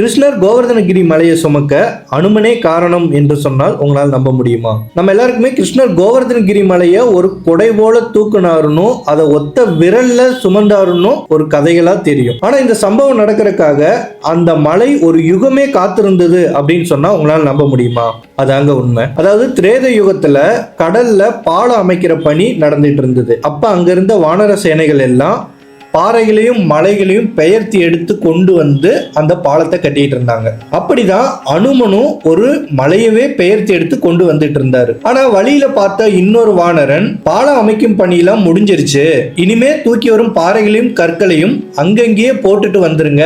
கிருஷ்ணர் கோவர்தனகிரி மலையை சுமக்க அனுமனே காரணம் என்று சொன்னால் உங்களால் நம்ப முடியுமா? நம்ம எல்லாருக்குமே கிருஷ்ணர் கோவர்தனகிரி மலையை ஒரு கொடை போல தூக்குனாருன்னு அதை ஒத்த விரல்ல சுமந்தாருன்னு ஒரு கதைகளா தெரியும். ஆனா இந்த சம்பவம் நடக்கிறதுக்காக அந்த மலை ஒரு யுகமே காத்திருந்தது அப்படின்னு சொன்னா உங்களால் நம்ப முடியுமா? அதாங்க உண்மை. அதாவது திரேத யுகத்துல கடல்ல பாலம் அமைக்கிற பணி நடந்துட்டு இருந்தது. அப்ப அங்க இருந்த வானர சேனைகள் எல்லாம் பாறைகளையும் மலைகளையும் பெயர்த்தி எடுத்து கொண்டு வந்து அந்த பாலத்தை கட்டிட்டு இருந்தாங்க. அப்படிதான் அனுமனும் ஒரு மலையவே பெயர்த்தி எடுத்து கொண்டு வந்துட்டு இருந்தாரு. ஆனா வழியில பார்த்த இன்னொரு வானரன் பாலம் அமைக்கும் பணியெல்லாம் முடிஞ்சிருச்சு. இனிமே தூக்கி வரும் பாறைகளையும் கற்களையும் அங்கங்கேயே போட்டுட்டு வந்துருங்க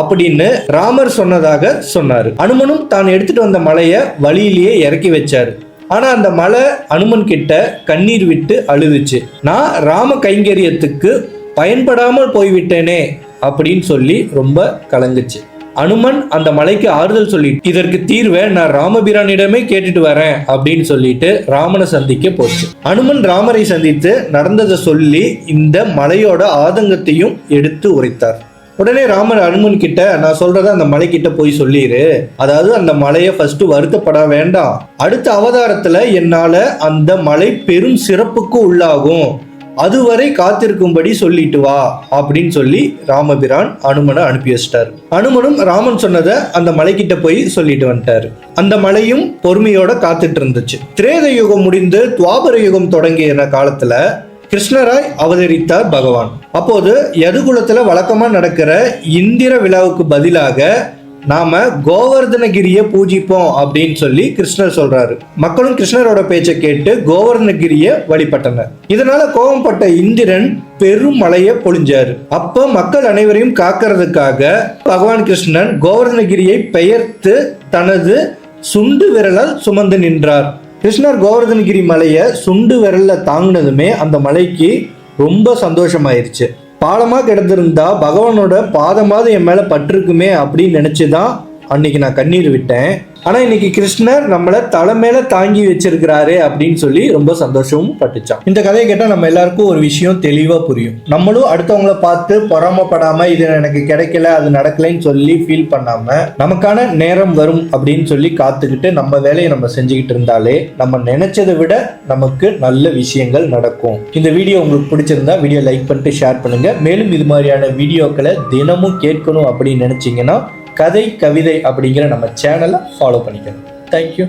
அப்படின்னு ராமர் சொன்னதாக சொன்னாரு. அனுமனும் தான் எடுத்துட்டு வந்த மலையை வழியிலேயே இறக்கி வச்சாரு. ஆனா அந்த மலை அனுமன் கிட்ட கண்ணீர் விட்டு அழுதுச்சு. நான் ராம கைங்கரியத்துக்கு பயன்படாமல் போய்விட்டேனே அப்படின்னு சொல்லி ரொம்ப கலங்குச்சு. அனுமன் அந்த மலைக்கு ஆறுதல் சொல்லி இதற்கு தீர்வை நான் ராமபிரானிடமே கேட்டுட்டு வரேன் அப்படின்னு சொல்லிட்டு ராமனை சந்திக்க போச்சு. அனுமன் ராமரை சந்தித்து நடந்ததை சொல்லி இந்த மலையோட ஆதங்கத்தையும் எடுத்து உரைத்தார். உடனே ராமர் அனுமன் கிட்ட நான் சொல்றத அந்த மலை கிட்ட போய் சொல்லிடு அதாவது அந்த மலையை ஃபர்ஸ்ட் வருத்தப்பட வேண்டாம். அடுத்த அவதாரத்துல என்னால அந்த மலை பெரும் சிறப்புக்கு உள்ளாகும். அதுவரை காத்திருக்கும்படி சொல்லிட்டு வா அப்படின்னு சொல்லி ராமபிரான் அனுமனை அனுப்பி வச்சிட்டார். அனுமனும் ராமன் சொன்னதை அந்த மலைக்கிட்ட போய் சொல்லிட்டு வந்துட்டார். அந்த மலையும் பொறுமையோட காத்துட்டு இருந்துச்சு. திரேத யுகம் முடிந்து துவாபர யுகம் தொடங்கிய காலத்துல கிருஷ்ணராய் அவதரித்தார் பகவான். அப்போது யதுகுலத்துல வழக்கமா நடக்கிற இந்திர விழாவுக்கு பதிலாக நாம கோவர்தனகிரியை பூஜிப்போம் அப்படின்னு சொல்லி கிருஷ்ணர் சொல்றாரு. மக்களும் கிருஷ்ணரோட பேச்சை கேட்டு கோவர்தனகிரியை வழிபட்டனர். இதனால கோபப்பட்ட இந்திரன் பெரும் மலையை பொழிஞ்சாரு. அப்போ மக்கள் அனைவரையும் காக்கிறதுக்காக பகவான் கிருஷ்ணன் கோவர்தனகிரியை பெயர்த்து தனது சுண்டு விரலால் சுமந்து நின்றார். கிருஷ்ணர் கோவர்தனகிரி மலையை சுண்டு விரல்ல தாங்கினதுமே அந்த மலைக்கு ரொம்ப சந்தோஷமாயிருச்சு. பாலமாக கிடந்திருந்தா பகவானோட பாதமாவது என் மேலே பட்டிருக்குமே அப்படின்னு நினச்சி தான் அன்னைக்கு நான் கண்ணீர் விட்டேன். ஆனா இன்னைக்கு கிருஷ்ணர் நம்மள தலை தாங்கி வச்சிருக்கிறாரு அப்படின்னு சொல்லி ரொம்ப சந்தோஷமும் பட்டுச்சான். இந்த கதையை கேட்டா நம்ம எல்லாருக்கும் ஒரு விஷயம் தெளிவா புரியும். நம்மளும் அடுத்தவங்கள பார்த்து பொறாமப்படாம இது எனக்கு கிடைக்கல அது நடக்கலைன்னு சொல்லி ஃபீல் பண்ணாம நமக்கான நேரம் வரும் அப்படின்னு சொல்லி காத்துக்கிட்டு நம்ம வேலையை நம்ம செஞ்சுக்கிட்டு இருந்தாலே நம்ம நினைச்சதை விட நமக்கு நல்ல விஷயங்கள் நடக்கும். இந்த வீடியோ உங்களுக்கு பிடிச்சிருந்தா வீடியோ லைக் பண்ணிட்டு ஷேர் பண்ணுங்க. மேலும் இது மாதிரியான வீடியோக்களை தினமும் கேட்கணும் அப்படின்னு நினைச்சீங்கன்னா கதை கவிதை அப்படிங்கிற நம்ம சேனலை ஃபாலோ பண்ணிக்கணும் தேங்க்யூ